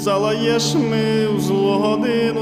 залаєш ми в злу годину.